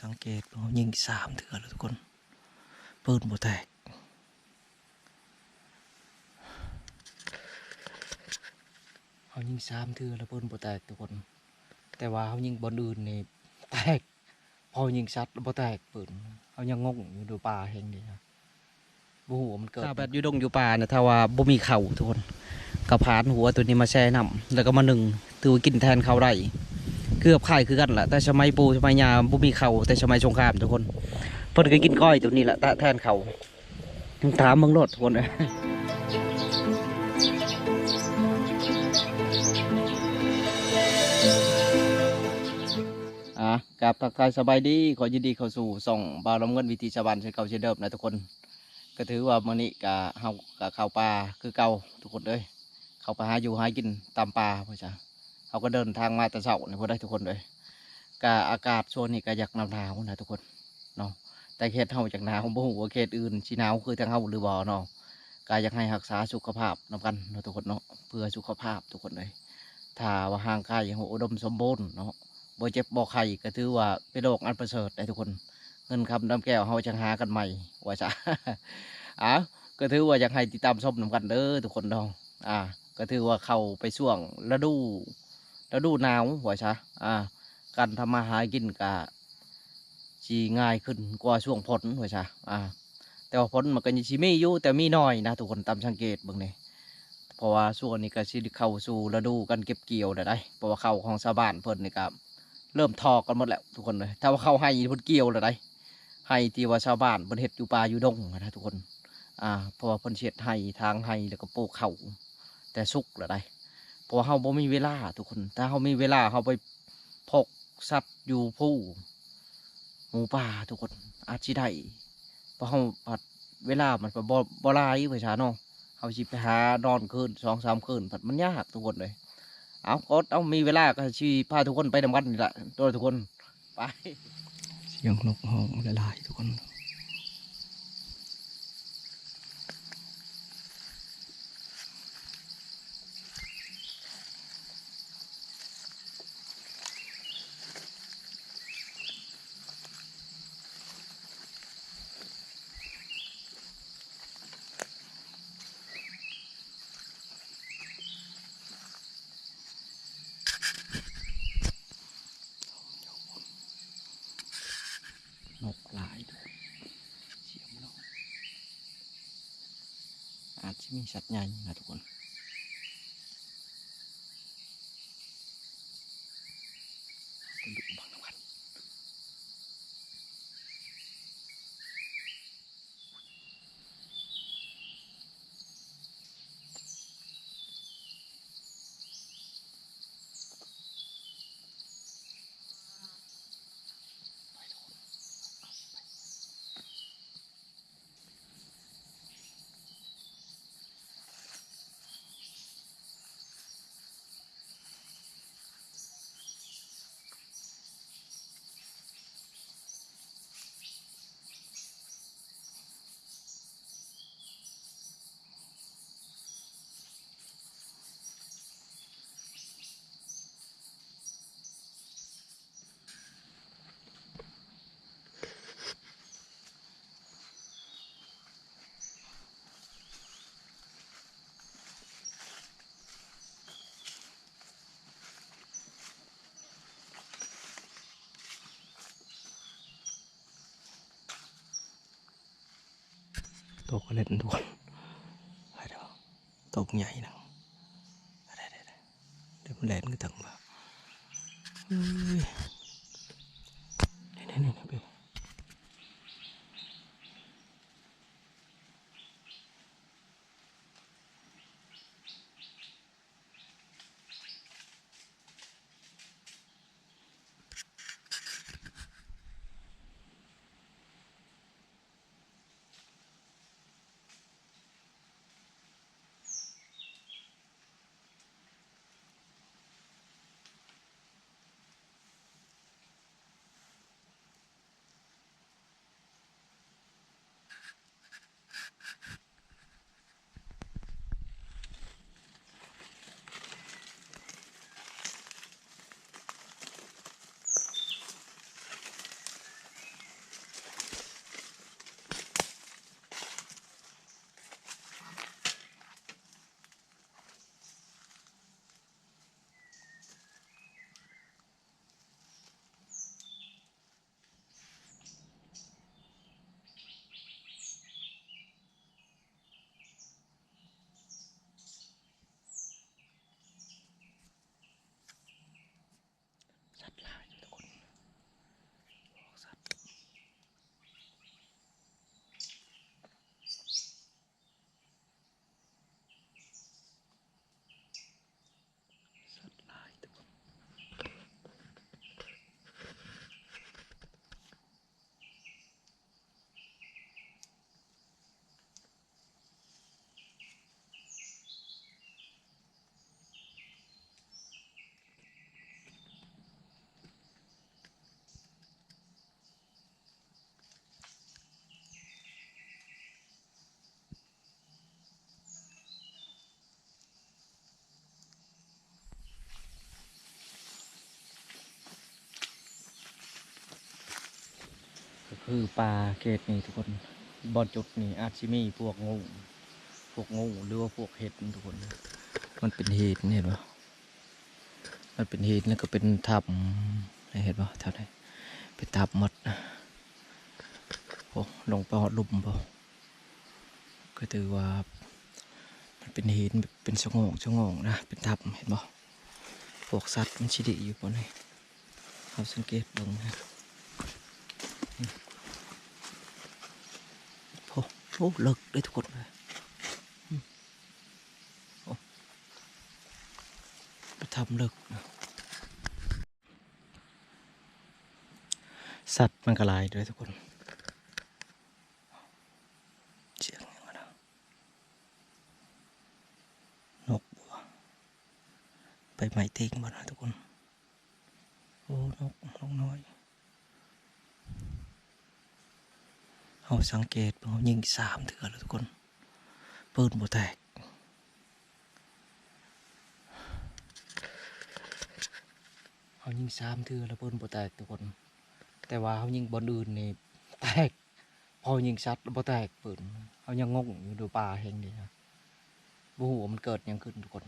สังเกตเขายิงสามเถื่อแล้วทุกคนปืนบ่แตกเขายิงสามเถื่อแล้วปืนบ่แตกทุกคน แต่ว่าเขายิงบอลอื่นนี่แตกพอยิงชัดโบ่แตกปืนเขายังงงอยู่ดูป่าแห่งนี้นะบ่ฮู้ว่ามันเกิดถ้าแบบอยู่ดงอยู่ป่าเนี่ยถ้าว่าบ่มีเข่าทุกคนก็พานหัวตัวนี้มาแช่น้ำแล้วก็มาหนึ่งถือว่ากินแทนเขาได้ เกือบไขายคือกันแหละแต่สมัยปูสมัยยาบ่มีเขาแต่สมัยสงครามทุกคนเพิ่นก็กินก้อยตัวนี้แหละแทนเขาถามมืองโลดทุกคนอะกับทักทายสบายดีขอยินดีเข้าสู่ส่องบาวลำเงินวิธีชาวบ้านเช่นเก่าเช่นเดิมนะทุกคน ก็ถือว่ามื้อนี้กะเฮากะข้าวป่าคือเก่าทุกคนเอ้ยเข้าไปหาอยู่หากินตามป่าพ่อจ้ะ เขาก็เดินทางมาแต่เช้านี่พ่อได้ทุกคนเลยกะอากาศช่วงนี้ก็อยากหนาวหนาวนะทุกคนเนาะแต่เขตเฮาจากหนาวบ่ฮู้ว่าเขตอื่นสิหนาวคือทางเฮาหรือบ่เนาะก็อยากให้รักษาสุขภาพนํกันเนาะทุกคนเนาะเพื่อสุขภาพทุกคนเลยถ้าว่าห่างกายยังอุดมสมบูรณ์เนาะบ่เจ็บบ่ไข้ก็ถือว่าเป็นโรคอันประเสริฐได้ทุกคนเงินคำน้ำแก้วเฮาจังหากันใหม่ว่าจ้ะอ้าวก็ถือว่าอยากให้ติดตามชมนำกันเด้อทุกคนเนาะอ่าก็ถือว่าเข้าไปช่วงฤดู ฤดูหนาวว่าจ้ะอ่า การทำมาหากินก็สิง่ายขึ้นกว่าช่วงฝนว่าจ้ะอ่า แต่ว่าฝนมันก็ยังสิมีอยู่แต่มีน้อยนะทุกคนตามสังเกตเบิ่งนี่เพราะว่าช่วงนี้ก็สิเข้าสู่ฤดูการเก็บเกี่ยวแล้วได้เพราะว่าเข้าของชาวบ้านเพิ่นนี่ก็เริ่มทอกกันหมดแล้วทุกคนเลยถ้าว่าเข้าให้เพิ่นเกี่ยวแล้วได้ให้ที่ว่าชาวบ้านเพิ่นเฮ็ดอยู่ป่าอยู่ดงนะทุกคน อ่าเพราะว่าเพิ่นเฮ็ดให้ทางให้แล้วก็ปลูกเข้าแต่สุกแล้วได้ ราะว่าเฮาบ่มีเวลาทุกคน ถ้าเฮามีเวลาเฮาไปพกสัตว์อยู่ผู้หมูป่าทุกคน อาจสิได้เพราะเฮาผัดเวลามันก็บ่บ่หลายประชาเนาะเขาชิไปหานอนคืนสองสามคืนผัดมันยากทุกคนเลยเอาก็เอามีเวลาก็ชีพาทุกคนไปนำกันนี่แหละตัวทุกคนไปเสียงนกห้องละลายทุกคนกหลายทุกคนเสียงนก อาจจะมีสัตว์ใหญ่นะทุกคนดุบังนำกัน ตกเล่นทุกคนเดี๋ยวตกใหญ่นะเดี๋ยวมันเล่นก็ถึงมาเคือปลาเขตนี่ทุกคนบอลจุดนี่อาจจะมีพวกงูพวกงูหรือว่าพวกเห็ดทุกคน มันเป็นเห็ดเห็นปะมันเป็นเห็ดแล้วก็เป็นทับเห็นปะท่าไหร่เป็นทับหมดโอ้ลงไปหอดลุมปะก็ถือว่ามันเป็นเห็ดเป็นชะโงงชงงนะเป็นทับเห็นปะพวกสัตว์มันชิดิอยู่บนนี้เราสังเกตเบิ่งนะ โอ้เลิกได้ทุกคนเลยมโอ้ไปทำเลิกสัตว์มันก็หลายด้วยทุกคนเสียงยังไงนะนกบัวไปไม้เต็งบ่นะทุกคน โอ้นกนกน้อย เขา สังเกตเขายิงสามเถื่อแล้วทุกคนปืนบ่แตกเขายิงสามเถื่อแล้วปืนบ่แตกทุกคน แต่ว่าเขายิงบอลอื่นนี่แตกพอยิงชัดแล้วบ่แตกปืนเขายังงงอยู่ดูป่าแห่งนี้นะบ่ฮู้ว่ามันเกิดหยังขึ้นทุกคน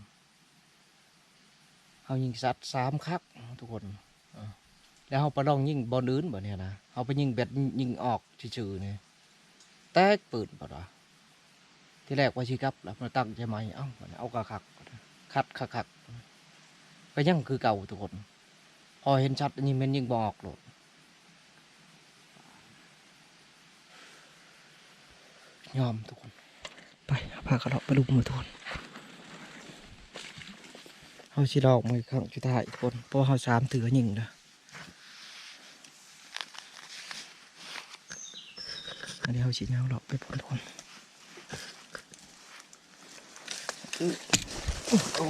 เขายิงชัดสามครั้งทุกคนอ่าแล้วเขาไปลองยิงบอลอื่นบ่เนี่ยนะเขาไปยิงแบตยิงออกชื่อๆนี่ แตกปืนป่ะวะที่แรกว่าชีกับแล้วมาตั้งใช่ไหมเอ้าเอากระคักคัดคักคักก็ยังคือเก่าทุกคน พอเห็นชัดอันนี้มันยิ่งบอกโลดยอมทุกคน ไปพากระเลาะไปดูมือทุกคนเขาชีดอกมือข้างชุดท้ายทุกคนเพราะเขาสามถือยิงนะ อันนี้เขาฉีดน้ำหลอกไปพ่นทุกคนโอ้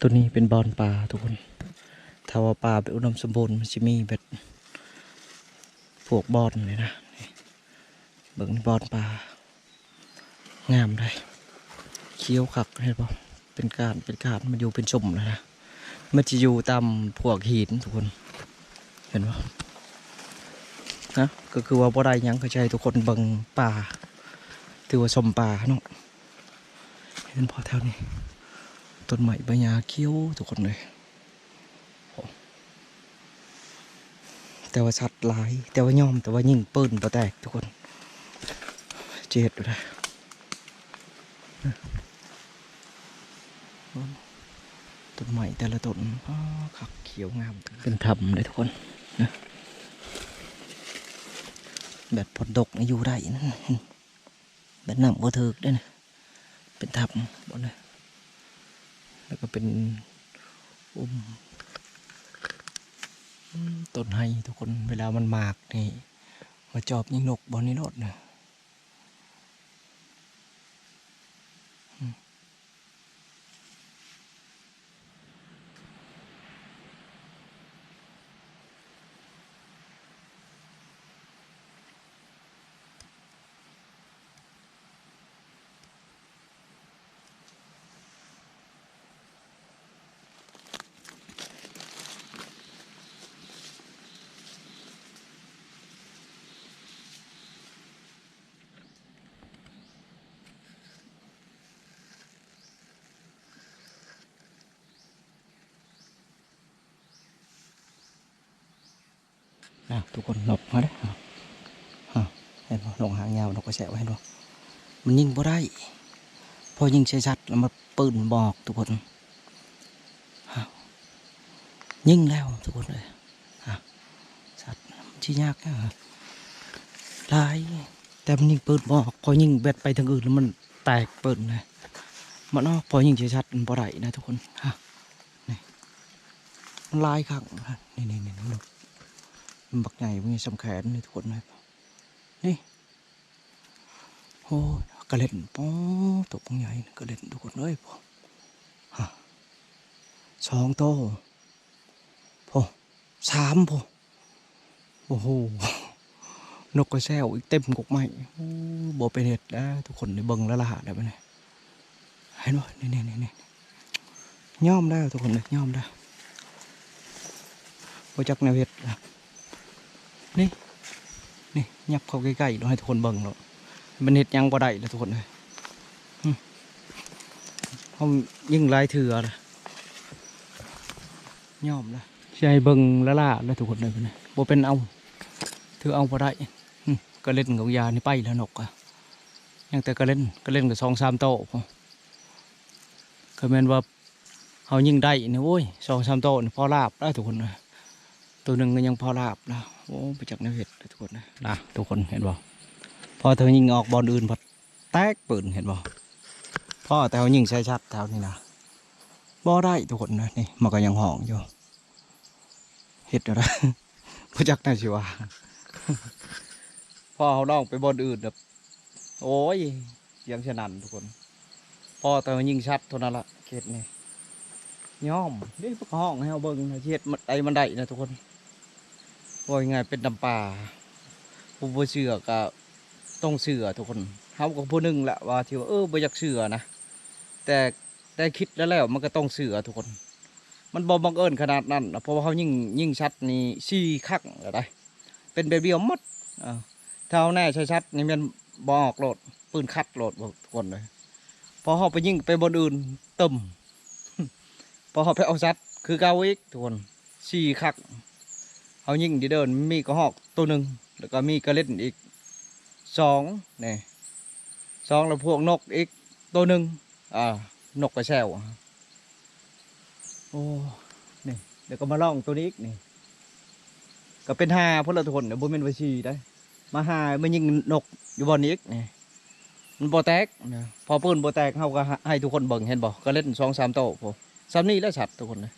ตัวนี้เป็นบอลปลาทุกคนถ้าว่าปลาเป็นอุดมสมบูรณ์มันจะมีแบบพวกบอลเลยนะเบิ่งบอลปลางามเลยเคี้ยวขักเห็นปะเป็นการเป็นการมันอยู่เป็นชมเลยนะมันจะอยู่ตามพวกหินทุกคนเห็นปะนะก็คือว่าบ่ได้ยังก็ใช้ทุกคนเบิ่งป่าถือว่าชมป่าเนาะเห็นพอแถวนี้ ต้นไม้ใบหญ้าเขียวทุกคนเลยโอ้แต่ว่าชัดหลาย แต่ว่าย่อมแต่ว่ายิ่งปืนบ่แตกทุกคน เจ็ดอยู่เลยต้นไม้แต่ละต้นอ้อขักเขียวงามเป็นธรรมเลยทุกคนนะแบบพอดกนี่อยู่ได้นะแบบน้ำบ่เถิกด้วยนะเป็นธรรมบนเลย แล้วก็เป็นอุ้มต้นไห้ทุกคนเวลามันหมากนี่มาจอบยิงนกบอลนี่รถนะ นะทุกคนหลบมาได้ออะเห็นบ่ลงหางยาวนกกระแสไว้เห็นบ่มันยิงบ่ได้พอยิงใช้ชัดแล้วมาปืนบอกทุกคนอะยิงแล้วทุกคนเลยอะชัดมันชี้ยากนะลายแต่มันยิงปืนบอกพอยิงแบตไปทางอื่นแล้วมันแตกปืนเลยมันออกพอยิงชัดๆมันบ่ได้นะทุกคนฮะนี่มันลายครั้งนี่นี่นี่นี่ บักใหญ่มันสำแขนนี่ทุกคนเลยนี่โอ้ยกระเล่นป๊อตกบักใหญ่กระเล่นทุกคนเลยพอฮะสองโตพอสามพอโอ้โหนกกระแซวอีกเต็มกกไม้โอ้บ่เป็นเห็ดแล้วทุกคนได้เบิงแล้วล่ะได้ปะเนี่ยเห็นบ่นี่นี่นี่นี่ย่อมได้ทุกคนเลยย่อมได้วบ่จักแนวเห็ดนะ นี่นี่ยับเข้าใกล้ๆเราให้ทุกคนเบิ่งเนาะมันเห็ดหยังบ่ได้แล้วทุกคนเลยอืมเขายิ่งหลายเถื่อเลยย่อมเลยใช่เบิ่งแล้วล่ะแล้วทุกคนเลยปะเนี่ยบ่เป็นเอาถือเอาบ่ได้อืมก็เล่นกับยานี่ไปแล้วนกอะยังแต่ก็เล่นก็เล่นกับสองสามโตะพอก็แม่นว่าเขายิงได้นี่โอ้ยสองสามโตะนี่พอลาบได้ทุกคนนะ ตัวหนึ่งก็ยังพอลาบนะโอ้ไปจากในเห็ดทุกคนนะนะทุกคนเห็นบ่พอเธอยิงออกบอลอื่นพอแตกปืนเห็นบ่พ่อแต่เขายิงใช้ชัดแถวนี้นะบ่ได้ทุกคนนะนี่มันก็ยังห่องอยู่เห็ดอะไรพจักนาชิวาพ่อเขาลองไปบนอื่นแบบโอ้ยเสียงฉนันทุกคนพ่อแต่มันยิงชัดเท่านั้นละเขตนี่ย่อมนี่พวกห้องให้เอาเบิ้งเช็ดมันไดมันได้นะทุกคน ว่ายังไงเป็นดำป่าผู้บ่เชื่อก็ต้องเชื่อทุกคนเขากับผู้หนึ่งแหละว่าที่ว่าเออบ่อยากเชื่อนะแต่แต่คิดแล้วแล้วมันก็ต้องเชื่อทุกคน มันบ่บังเอิญขนาดนั้นนะเพราะว่าเขายิ่งยิ่งชัดนี่สี่ข้างอะไรเป็นแบบเดียวหมดเท่าแน่ชัดๆนี่มันบออกโหลดปืนคัดโหลดทุกคนเลยพอเขาไปยิงไปบนอื่นตึมพอเขาไปเอาซัดคือเกาอีกทุกคนสี่คัก เขายิงดีเดินมีกระหอกตัวหนึ่งแล้วก็มีกระเล่นอีกสองนี่สองแล้วพวกนกอีกตัวหนึ่งอ่านกกระแซวโอ้นี่เดี๋ยวก็มาล่องตัวนี้อีกนี่ก็เป็นหาพวกเราทุกคนเดี๋ยวบุญเป็นวชีได้ มาหามันยิงนกอยู่บนนี้อีกนี่มันโบแตกนะพอปืนโบแตกเขาก็ให้ทุกคนเบิ่งเห็นบ่ก็เล่นสองสามโตะพอสามนี้แล้วสัตว์ทุกคนเลย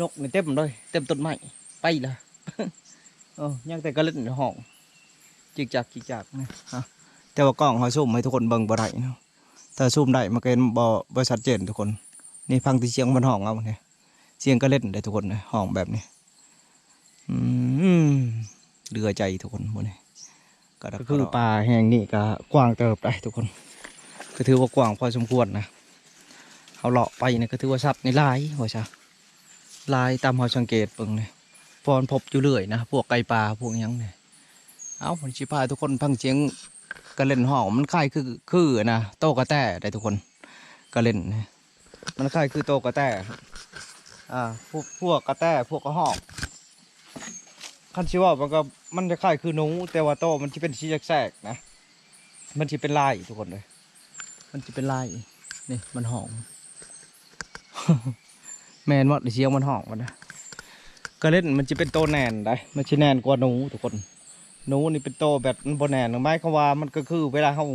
นกนี่เต็มเลยเต็มต้นไม้ไปละ เออยังแต่ก็เล่นห้องจิกจักจิกจักนะฮะแต่ว่ากล้องเขาซูมให้ทุกคนเบิ่งบ่ได้เนาะถ้าซูมได้มันก็เห็นบ่บ่ชัดเจนทุกคน นี่ฟังที่เสียงมันห้องเอาเนี่ยเสียงก็เล่นได้ทุกคนห้องแบบนี้อืมเดือใจทุกคนหมดเลยก็คือป่าแห่งนี้ก็กว้างเติบได้ทุกคนก็ถือว่ากว้างพอสมควรนะเขาเลาะไปเนี่ยก็ถือว่าสัตว์ในลายว่าลายตามเขาสังเกตเบิ่งเลย พรพบอยู่เรื่อยนะ พวกไก่ป่าพวกยังเนี่ยเอาผมชิพายทุกคนพังเสียงกระเล่นห้องมันคล้ายคือคือนะโตกระแต้ได้ทุกคนกระเล่นนะมันคล้ายคือโตกระแต้อ่าพวกพวกกระแต้พวกกระหอกคันชิว่ามันก็มันจะคล้ายคือหนูแต่ว่าโตมันจะเป็นสีแสกนะ มันจะเป็นลายทุกคนเลย มันจะเป็นลายนี่มันหอมแมนว่าเสียงมันหอมมันนะ ก็เล่นมันจะเป็นโตแนนได้มันจะแนนกว่าหนูทุกคนหนูนี่เป็นโตแบบมันบนแนนไม่เขาว่ามันก็คือเวลาเขา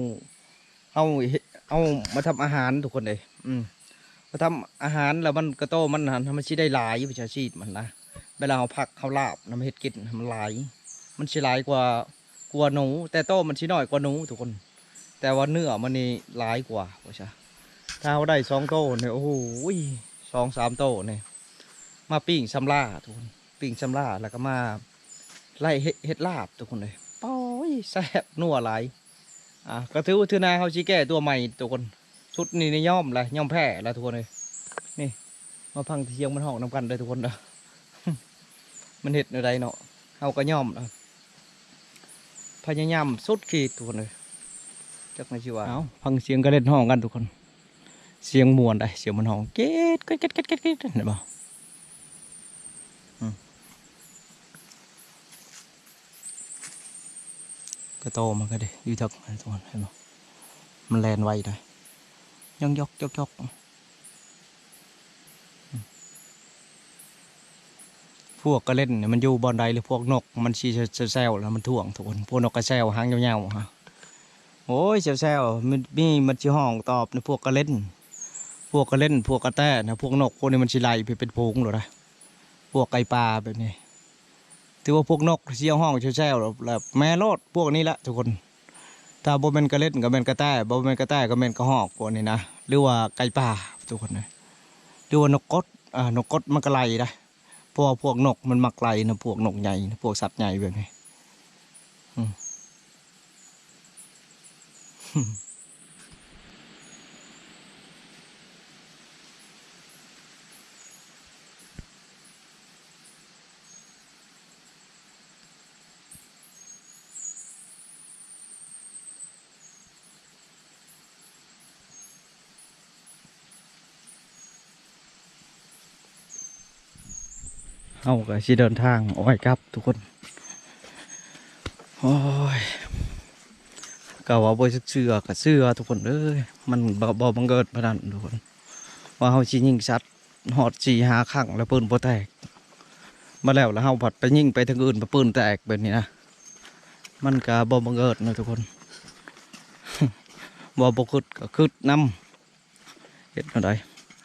เขาเอามาทำอาหารทุกคนเลยอืมมาทำอาหารแล้วมันก็โตมันหันมันชิได้หลายวิชาชีพมันนะเวลาเราผักเขาลาบน้ำเห็ดกินมันหลาย มันชิหลายกว่ากว่าหนู แต่โตมันชิน้อยกว่าหนูทุกคน แต่ว่าเนื้อมันนี่หลายกว่าว่าชะถ้าเราได้สองโตเนี่ยโอ้โหสองสามโตเนี่ยมาปิ้งซัมล่าทุกคน ปิ้งซัมล่าแล้วก็มาไล่เฮ็ดเห็ดลาบทุกคนเลยโอ้ยแซ่บนัวหลายอะก็ถือว่าทือนาเขาชี้แก้ตัวใหม่ทุกคนชุดนี้นี่ย่อมเลยย่อมแพ้แล้วทุกคนเลยนี่มาพังเทียงมันห้องน้ำกันเลยทุกคนเด้อมันเห็ดอะไรเนาะเอาก็ย่อมนะพยายามสุดขีดทุกคนเลยจักในชีวะเอาฟังเสียงกระเล่นห้องกันทุกคน เสียงมวนได้เสียงมันห้องเก๊ดเก๊ดเก๊ดเก๊ดเก๊ดเก๊ดเห็นบ่อื ก็โตมันก็ได้อยู่ทักทุกคนเห็นบ่มันแลนไวได้ย่องยกยกยกพวกกระเล่นเนี่ยมันอยู่บอนใดหรือพวกนกมันชีแซวแล้วมันถ่วงทุกคนพวกนกกระแซวหางยาวๆฮะโอ้ยแซวๆมันมีมันชีห้องตอบในะพวกกระเล่น พวกกระเล่นพวกกระแตนะพวกนกพวกนี้มันชีไลไปเป็นพงหรอนะพวกไก่ปลาแบบนี้ ถือว่าพวกนกเชี่ยวห้องแซวๆแล้วแม่โลดพวกนี้ละทุกคนถ้าบ่เป็นกระเล่นก็เป็นกระแตบ่เป็นกระแตก็เป็นกระหอกพวกนี้นะหรือว่าไก่ป่าทุกคนนะหรือว่านกกดอ่านกกดมันก็ไล่ได้เพราะว่าพวกนกมันมักไล่นะพวกนกใหญ่นะพวกสัตว์ใหญ่แบบนี้อื เอาก็สิเดินทางอ้อยครับทุกคนโอ้ยก็ว่าบ่เชื่อก็เชื่อทุกคนเอ้ยมันบ่บ่บังเกิดพนันทุกคน ว่าเฮาสิยิงสัตว์หอดสีหาครั้งแล้วปืนบ่แตก มาแล้วแล้วเฮาผัดไปยิงไปทางอื่นไปปืนแตกแบบนี้นะมันก็บ่บังเกิดนะทุกคนบ่บ่คึดก็คึดนำเฮ็ดจังได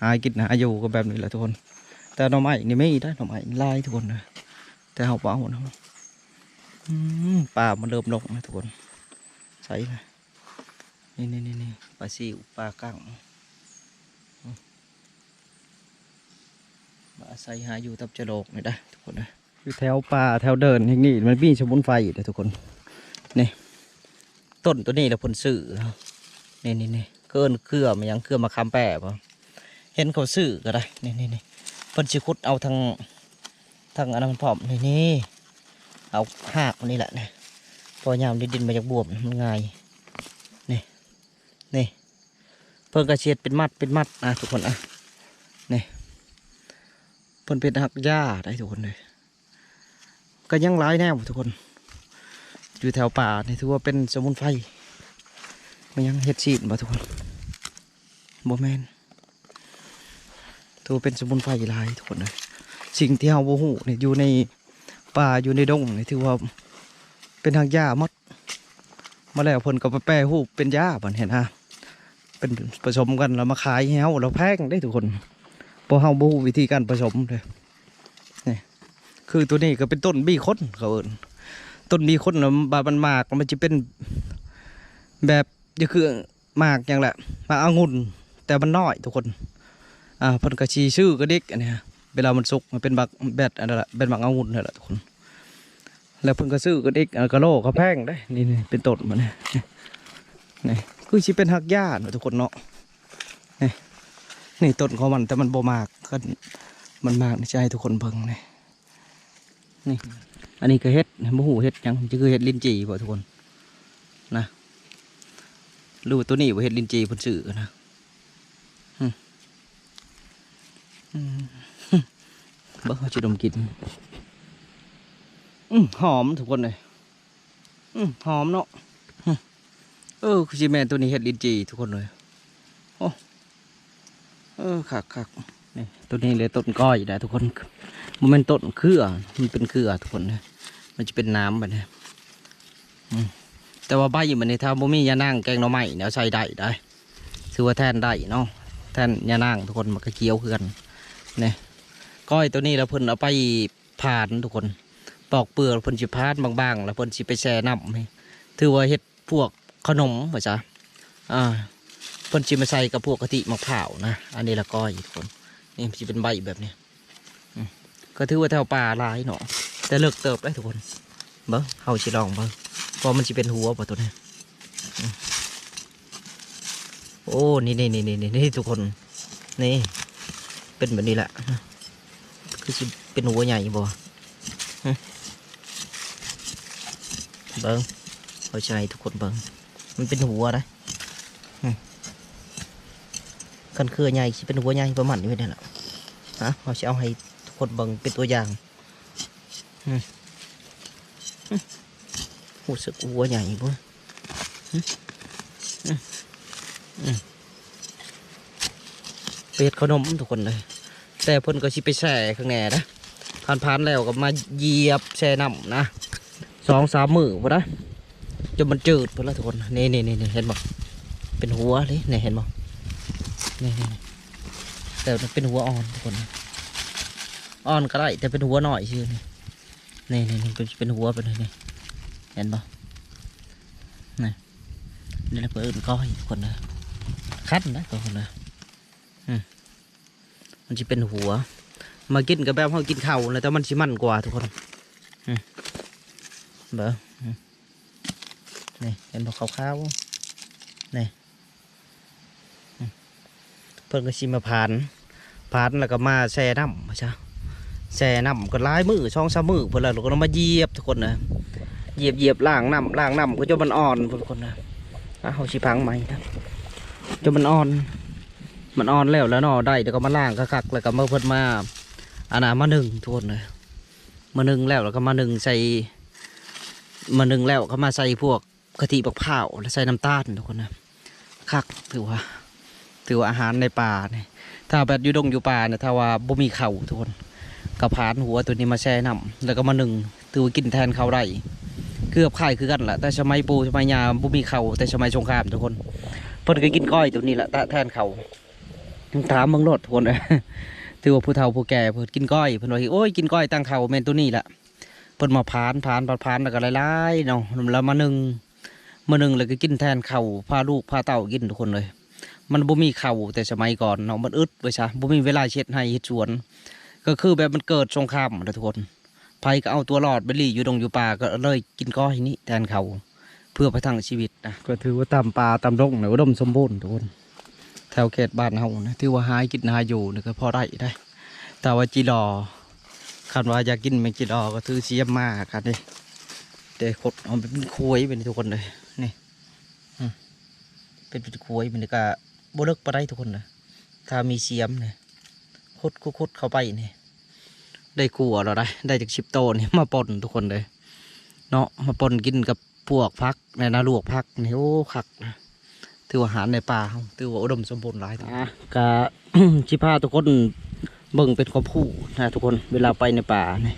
หากินหาอยู่ก็แบบนี้แหละทุกคน แต่หน่อไม้นี่ไม่ได้หน่อไม้ลายทุกคนนะแต่เขาเปล่าเนาะอืมป่ามันเริ่มลงนะทุกคนใส่เลยนี่นี่นี่นี่ปลาซิวปลากั้งอืมมาอาศัยหาอยู่ตับจะโลกนี่ได้ทุกคนนะอยู่แถวป่าแถวเดินอย่างนี้มันมีสมุนไฟอยู่นะทุกคนนี่ต้นตัวนี้เราผลสื่อนี่นี่นี่เกินเครือมันยังเครือมาคำแปะป่ะเห็นเขาสื่อก็ได้นี่นี่นี่ เพิ่นสิขุดเอาทางทางอันนั้นพร้อมนี่นี่เอาหากมันนี่แหละนะพอยามดินดินมาจากบวมมันง่ายนี่นี่เพิ่นกระเชียดเป็นมัดเป็นมัดนะทุกคนอะนี่เพิ่นเป็นหักหญ้าได้ทุกคนเลยก็ยังหลายแนวทุกคน อยู่แถวป่านี่ถือว่าเป็นสมุนไพรมันยังเฮ็ดชีดมาทุกคนบ่แมน ถือว่าเป็นสมุนไพรหลายทุกคนเลยสิ่งที่เฮาบ่ฮู้เนี่ยอยู่ในป่าอยู่ในดงนี่ถือว่าเป็นทางหญ้าหมดมาแล้วเพิ่นก็ไปแปรรูปเป็นหญ้าบัดเห็นฮะเป็นผสมกันแล้วมาขายให้เฮาเราแพงได้ทุกคนพราะเฮาบ่ฮู้วิธีการผสมเลยนี่คือตัวนี้ก็เป็นต้นบี้คดเขาเอิ้นต้นบี้คดน่ะบามันมากมันจะเป็นแบบจะคือมากอย่างแหละมากองุ่นแต่มันน้อยทุกคน อ่าเพิ่นก็ชีชื่อก็เด็กอันนี้ยเวลามันสุกมันเป็นบักแบดอันนั้นแหละเป็นบักองุ่นนั่นแหละทุกคนแล้วเพิ่นก็ซื้อก็เด็กอ่ากะโลก็แพงได้นี่นี่เป็นต้นมันเนี่ยนี่คือสิเป็นหักหญ้าเนาะทุกคนเนาะนี่นี่ต้นของมันแต่มันบ่มากก็มันมากในี่จทุกคนเบิ่งนี่นี่อันนี้ก็เฮ็ดบ่ฮู้เฮ็ดยังจะคือเฮ็ดลิ้นจี่บ่ทุกคนนะรู้ตัวนี้บ่าเฮ็ดลิ้นจี่เพิ่นซื้อนะ อืมเบิ่งเขาจะดมกลินอืมหอมทุกคนเลยอืมหอมเนาะอืมเออคือสิแมนตัวนี้เห็ดลินจี ทุกคนเลยโอ้เออคักคักนี่ตัวนี้เลยต้นก้อยนะทุกคนมันเป็นต้นเครือมันเป็นเครือทุกคนนะมันจะเป็นน้ำแบบนี้อืมแต่ว่าใบมันในถ้าบ่มียานั่งแกงหน่อไม้เนี่ยใช้ได้ได้ถือว่าแทนได้เนาะแท่นยานางทุกคนมันก็เคี้ยวคือ กันนี่ก้อยตัวนี้แล้วเพิ่นเอาไปผ่านทุกคน ปอกเปลือกเพิ่นสิพานบางๆ แล้วเพิ่นสิไปแช่น้ำให้ถือว่าเฮ็ดพวกขนมว่าจ้ะอ่าเพิ่นสิมาใส่กับพวกกะทิมะพร้าวนะ อันนี้ละก้อยทุกคน นี่สิเป็นใบแบบนี้ก็ถือว่าแถวป่าลายเนาะแต่เลิกเติบได้ทุกคน เบิ่งเฮาสิลองเบิ่งเพราะมันสิเป็นหัวบ่ตัวนี้โอ้ นี่นี่นี่นี่นี่ทุกคน นี่ เป็นแบบนี้แหละคือสิเป็นหัวใหญ่บ่เบิ้งเอาใจทุกคนเบิ้งมันเป็นหัวนะกันเครือใหญ่สิเป็นหัวใหญ่ประมาณนี้ไม่ได้หรอกฮะเราจะเอาให้ทุกคนเบิ้งเป็นตัวอย่างหูสึกหัวใหญ่บ่เป็ดขนมทุกคนเลย แต่เพิ่นก็สิไปแช่ข้างในนะผ่านผ่านๆแล้วก็มาเหยียบแช่น้ำนะสองสามมือพอนะจนมันจืดพอแล้วทุกคนนี่นี่นี่นี่เห็นบ่เป็นหัวเลยนี่เห็นบ่นี่นี่นี่แต่มันเป็นหัวอ่อนทุกคนอ่อนก็ได้แต่เป็นหัวหน่อยชื่อนี่นี่นี่นี่เป็นเป็นหัวเป็นนี่เห็นบ่นี่นี่เพื่อนก้อยทุกคนนะคัดนะทุกคนนะอืม มันจะเป็นหัว มากินกับแบบเขากินเข้าเลยแต่มันชิมันกว่าทุกคนเบออืมนี่เห็นบอกขาวๆนี่เพิ่นก็ชิมาผ่านผ่านแล้วก็มาแช่น้ำมาจ้ะแช่น้ำก็หลายมือช่องสามมือเพิ่นแล้วเราก็ต้องมาเหยียบทุกคนนะเหยียบเหยียบล่างน้ำล่างน้ำก็จนมันอ่อนทุกคนนะเขาชิพังใหม่นะจนมันอ่อน มันอ่อนแล้วแล้วนอได้เดี๋ยวก็มาล่างคักๆแล้วก็มาเพิ่นมาอันน่ะมาหนึ่งทุกคนเลยมาหนึ่งแล้วแล้วก็มาหนึ่งใส่มาหนึ่งแล้วก็มาใส่พวกกะทิบักพร้าแล้วใส่น้ำตาลทุกคนนะคักถือว่าถือว่าอาหารในป่าเนี่ยถ้าแบบอยู่ดงอยู่ป่าเนี่ยถ้าว่าบ่มีเข่าทุกคนกระพานหัวตัวนี้มาแช่น้ำแล้วก็มาหนึ่งถือว่ากินแทนเขาได้เกือบคล้ายคือกันแหละแต่สมัยปูสมัยยาบ่มีเข่าแต่สมัยสงครามทุกคนเพิ่นก็กินก้อยตัวนี้แหละแทนเขา วถามเมืองโลดทุกคนถือว่าผู้เฒ่าผู้แก่เพิ่นกินก้อยเพิ่นว่าโอ้ยกินก้อยตั้งเขาแม่นตัวนี้แหละเพิ่นมาพานพานพานพานแล้วก็หลายๆเนาะแล้วมาหนึ่งมาหนึ่งแล้วก็กินแทนเขาพาลูกพาเต่ากินทุกคนเลย มันบ่มีเขาแต่สมัยก่อนเนาะมันอึดไปซะบ่มีเวลาเช็ดให้เฮ็ดสวน ก็คือแบบมันเกิดสงครามนะทุกคนภัยก็เอาตัวรอดไปหลีอยู่ดงอยู่ป่าก็เลยกินก้อยนี้แทนเขาเพื่อประทังชีวิตนะก็ถือว่าตามป่าตามดงเนี่ยอุดมสมบูรณ์ทุกคน แถวเขตบ้านเฮานะถือว่าหายกินหาอยู่นี่ก็พอได้ได้ แต่ว่าจีรอคันว่าอยากกินแมงจีรอก็ถือเสียมมากันดิเดี๋ยวขดเอาไปเป็นคุยเป็นทุกคนเลยนี่เป็นเป็นคุยเป็นก็บเลิกไปได้ทุกคนนะถ้ามีเสียมเนี่ยคดคุดคุดเข้าไปเนี่ยได้กลัวเราได้ได้จากชิปโตนี่มาปนทุกคนเลย เนาะมาปนกินกับพวกพักในนาลวกพักนี่โอ้คักนะ ถือว่าอาหารในป่าถือว่าอุดมสมบูรณ์หลายอะกะชิพาทุกคนเบิ่งเป็นความผู้นะทุกคนเวลาไปในป่าเนี่ย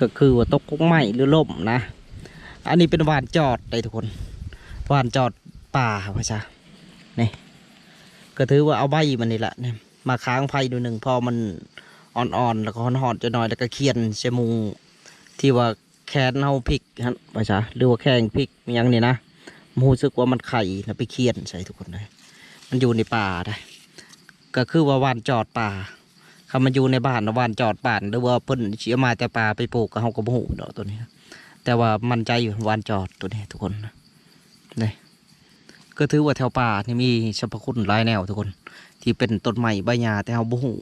ก็คือว่าตกกุ้งไม้หรือล่มนะ อันนี้เป็นวานจอดได้ทุกคนวานจอดป่าพระชานี่ก็ถือว่าเอาใบมันนี่แหละเนี่ยมาค้างไฟดูหนึ่งพอมันอ่อนๆแล้วก็หอนๆจะหน่อยแล้วก็เคียนเชมุงที่ว่าแคนเฮาพริกฮะพระชาหรือว่าแข้งพริกอหยังนี่นะ รู้สึกว่ามันไข่แล้วไปเคียนใส่ทุกคนเลยมันอยู่ในป่าได้ก็คือว่าวานจอดป่าคำมันอยู่ในบ้านวานจอดป่านหรือว่าเพิ่นเชียมาแต่ป่าไปปลูกกับเฮาก็บ่ฮู้ดอกตัวนี้ แต่ว่ามันใจอยู่วานจอดตัวนี้ทุกคนนะนี่ก็ถือว่าแถวป่านี่มีสรรพคุณหลายแนวทุกคน ที่เป็นต้นไม้ใบหญ้าแต่เฮาบ่ฮู้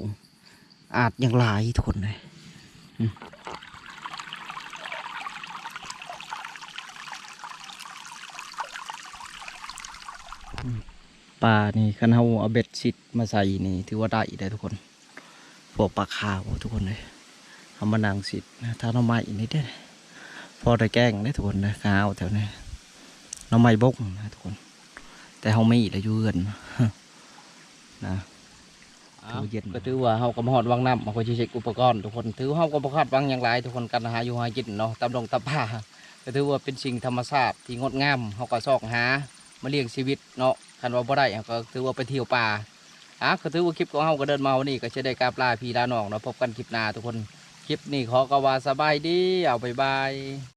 อาจยังหลายทุกคนเลย ปลานี่คันเฮาเอาเบ็ดชิดมาใส่นี่ถือว่าได้ได้ทุกคนพวกปลาขาวทุกคนเลยเอามานางสิดนะถ้าหน้ำไม้นี่ได้อพอได้แกล้งได้ทุกคนนะขาวแถวนี้หน้ำไม้บกนะทุกคน แต่เฮาไม่ละอยู่เกินนะถือเย็นก็ถือว่าเฮาก็มาฮอดวังน้ำมาคอยเช็คอุปกรณ์ทุกคนถือว่าเฮาก็บ่คาดหวังอย่างไรทุกคนกันหาอยู่หากินเนาะตามดงตามป่าก็ถือว่าเป็นสิ่งธรรมชาติที่งดงามเฮาก็ซอกหา มาเลี้ยงชีวิตเนาะคันว่าบ่ได้อะก็ถือว่าไปเที่ยวป่าอะก็ถือว่าคลิปของเฮาก็เดินมาวันนี้ก็จะได้กราบลาพี่ลาน้องเนาะพบกันคลิปหน้าทุกคนคลิปนี้ขอกว่าสบายดีเอาบายบาย